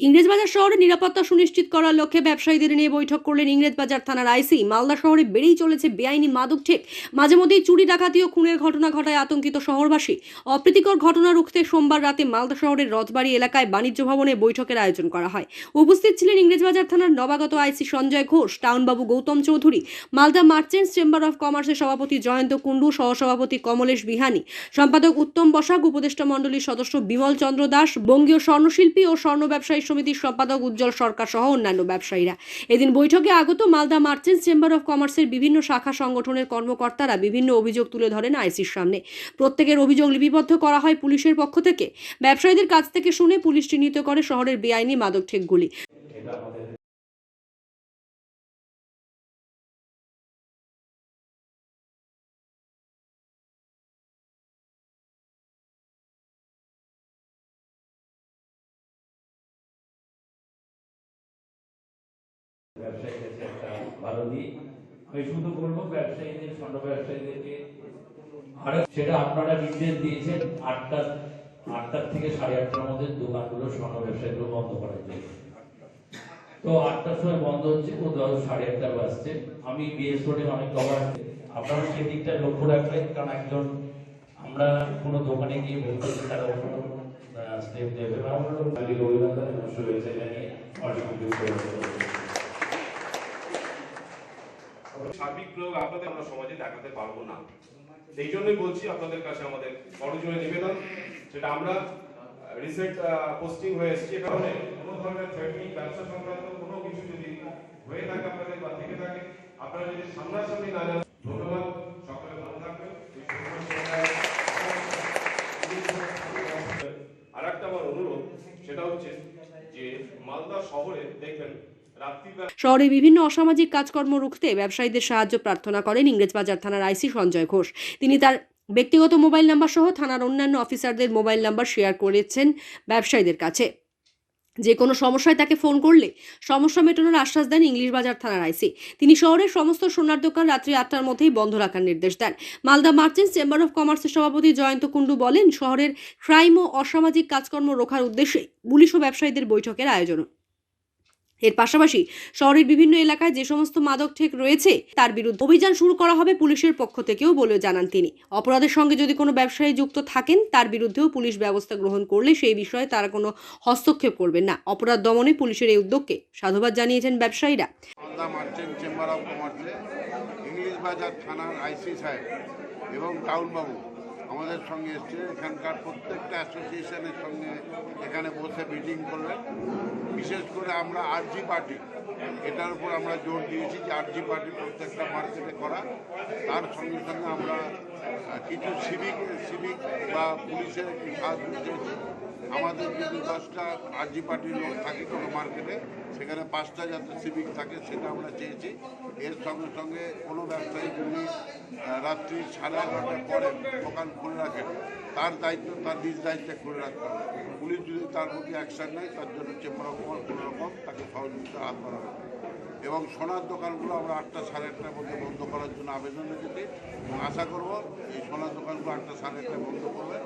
ইংরেজবাজার শহরে নিরাপত্তা সুনিশ্চিত করার লক্ষ্যে ব্যবসায়ীদের নিয়ে বৈঠক করলেন ইংরেজবাজার থানার আইসি। মালদা শহরে বেড়েই চলেছে বেআইনি মাদক ঠেক। মাঝে মধ্যেই চুরি ডাকাতি ও খুনের ঘটনা ঘটায় আতঙ্কিত শহরবাসী। অপ্রীতিকর ঘটনা রুখতে সোমবার রাতে মালদা শহরের রথবাড়ি এলাকায় বাণিজ্য ভবনে বৈঠকের আয়োজন করা হয়। উপস্থিত ছিলেন ইংরেজবাজার থানার নবাগত IC Sanjay Ghosh, টাউনবাবু Gautam Chowdhury, Malda merchants chamber of কমার্সের সভাপতি জয়ন্ত কুণ্ডু, সহসভাপতি কমলেশ বিহানি, সম্পাদক উত্তম বসাক, উপদেষ্টা মণ্ডলীর সদস্য বিমল চন্দ্র দাস, বঙ্গীয় স্বর্ণশিল্পী ও স্বর্ণ ব্যবসায়ী সমিতির সম্পাদক উজ্জ্বল সরকার সহ অন্যান্য ব্যবসায়ীরা। এদিন বৈঠকে আগত মালদা মার্চেন্ট চেম্বার অফ কমার্সের বিভিন্ন শাখা সংগঠনের কর্মকর্তারা বিভিন্ন অভিযোগ তুলে ধরেন আইসির সামনে। প্রত্যেকের অভিযোগ লিপিবদ্ধ করা হয় পুলিশের পক্ষ থেকে। ব্যবসায়ীদের কাছ থেকে শুনে পুলিশ চিহ্নিত করে শহরের বেআইনি মাদক ঠেকগুলি ব্যবসায়ীর একটা ভালো দিক, আমি শুধু বলব ব্যবসায়ীদের স্বর্ণ ব্যবসায়ীদেরকে আরও সেটা আপনারা নির্দেশ দিয়েছেন, আটটা আটটার থেকে সাড়ে আটটার মধ্যে দোকানগুলো স্বর্ণ ব্যবসায়ীগুলো বন্ধ করার জন্য। তো আটটার সময় বন্ধ হচ্ছে ও ধরো সাড়ে আটটা বাজছে। আমি বিএস রোডে অনেক কভার আপনারা সেদিকটা লক্ষ্য রাখবেন, কারণ একজন আমরা কোনো দোকানে গিয়ে বলতে তারা অন্য স্টেপ নেবে বা আমরা অভিনন্দন শুভেচ্ছা জানিয়ে অসংখ্য সার্বিক প্রয়োগ আপনাদের আমরা সমাজে দেখাতে পারব না। এই জন্যই বলছি আপনাদের কাছে আমাদের করজোরে নিবেদন সেটা আমরা রিসেন্ট পোস্টিং হয়ে এসেছি কারণে কোনো ধরনের থ্রেটনিং ব্যবসা সংক্রান্ত কোনো কিছু যদি হয়ে থাকে আপনাদের বা থেকে থাকে, আপনারা যদি সামনাসামনি না জানেন, ধন্যবাদ, সকলে ভালো থাকবেন। আর একটা আমার অনুরোধ, সেটা হচ্ছে যে মালদা শহরে দেখবেন শহরে বিভিন্ন অসামাজিক কাজকর্ম রুখতে ব্যবসায়ীদের সাহায্য প্রার্থনা করেন ইংরেজবাজার থানার আইসি সঞ্জয় ঘোষ। তিনি তার ব্যক্তিগত মোবাইল নাম্বার সহ থানার অন্যান্য অফিসারদের মোবাইল নাম্বার শেয়ার করেছেন ব্যবসায়ীদের কাছে। যে কোনো সমস্যায় তাকে ফোন করলে সমস্যা মেটানোর আশ্বাস দেন ইংলিশ বাজার থানার আইসি। তিনি শহরের সমস্ত সোনার দোকান রাত্রি আটটার মধ্যেই বন্ধ রাখার নির্দেশ দেন। মালদা মার্চেন্টস চেম্বার অফ কমার্সের সভাপতি জয়ন্ত কুণ্ডু বলেন, শহরের ক্রাইম ও অসামাজিক কাজকর্ম রোখার উদ্দেশ্যে পুলিশ ও ব্যবসায়ীদের বৈঠকের আয়োজন। এর পাশাপাশি শহরের বিভিন্ন এলাকায় যে সমস্ত মাদক ঠেক রয়েছে, তার বিরুদ্ধে অভিযান শুরু করা হবে পুলিশের পক্ষ থেকেও বলে জানান তিনি। অপরাধের সঙ্গে যদি কোনো ব্যবসায়ী যুক্ত থাকেন, তার বিরুদ্ধেও পুলিশ ব্যবস্থা গ্রহণ করলে সেই বিষয়ে তারা কোনো হস্তক্ষেপ করবেন না। অপরাধ দমনে পুলিশের এই উদ্যোগকে সাধুবাদ জানিয়েছেন ব্যবসায়ীরা। ইংলিশ বাজার থানার আইসি সাহেব এবং আমাদের সঙ্গে এসছে। এখানকার প্রত্যেকটা অ্যাসোসিয়েশনের সঙ্গে এখানে বসে মিটিং করলেন। বিশেষ করে আমরা আরজি পার্টি, এটার উপর আমরা জোর দিয়েছি যে আরজি পার্টি প্রত্যেকটা মার্কেটে করা। তার সঙ্গে সঙ্গে আমরা কিছু সিভিক সিভিক বা পুলিশের সাহায্য চেয়েছি আমাদের যদি দশটা আরজি পার্টির লোক থাকে কোনো মার্কেটে সেখানে পাঁচটা যাতে সিভিক থাকে সেটা আমরা চেয়েছি। এর সঙ্গে সঙ্গে কোনো ব্যবসায়ী যদি রাত্রি সাড়ে এগারোটার পরে দোকান খুলে রাখেন তার দায়িত্ব, তার নিজ দায়িত্বে খুলে রাখতে হবে। পুলিশ যদি তার প্রতি অ্যাকশান নেয়, তার জন্য চেম্বার অফ কমার্স কোনো রকম তাকে সহযোগিতা হাত বাড়াবে এবং সোনার দোকানগুলো আমরা আটটা সাড়ে আটটার মধ্যে বন্ধ করার জন্য আবেদন রেখেছি। এবং আশা করব এই সোনার দোকানগুলো আটটা সাড়ে আটটায় বন্ধ করবে।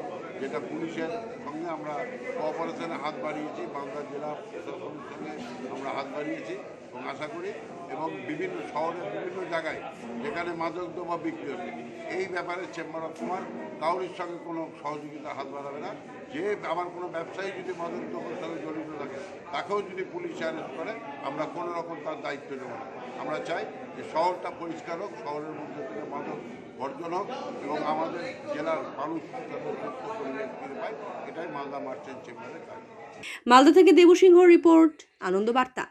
যেটা পুলিশের সঙ্গে আমরা কোঅপারেশনে হাত বাড়িয়েছি, বাংলা জেলা প্রশাসনের সঙ্গে আমরা হাত বাড়িয়েছি এবং আশা করি এবং বিভিন্ন শহরের বিভিন্ন জায়গায় যেখানে মাদক দ্রব্য বিক্রি হচ্ছে, এই ব্যাপারে চেম্বার অফ কমার্স কাউরির সঙ্গে কোনো সহযোগিতা হাত বাড়াবে না। যে আমার কোনো ব্যবসায়ী যদি মাদক দ্রব্যের সঙ্গে জড়িত থাকে, তাকেও যদি পুলিশ অ্যারেস্ট করে, আমরা কোনো রকম তার দায়িত্ব নেব না। আমরা চাই যে শহরটা পরিষ্কার হোক, শহরের মধ্যে থেকে মাদক বর্জন হোক এবং আমাদের জেলার মানুষ সুস্থ পরিবেশ ফিরে পায়, এটাই মালদা মার্চেন্ট চেম্বারের কাজ। মালদা থেকে দেবসিংহ রিপোর্ট, আনন্দ বার্তা।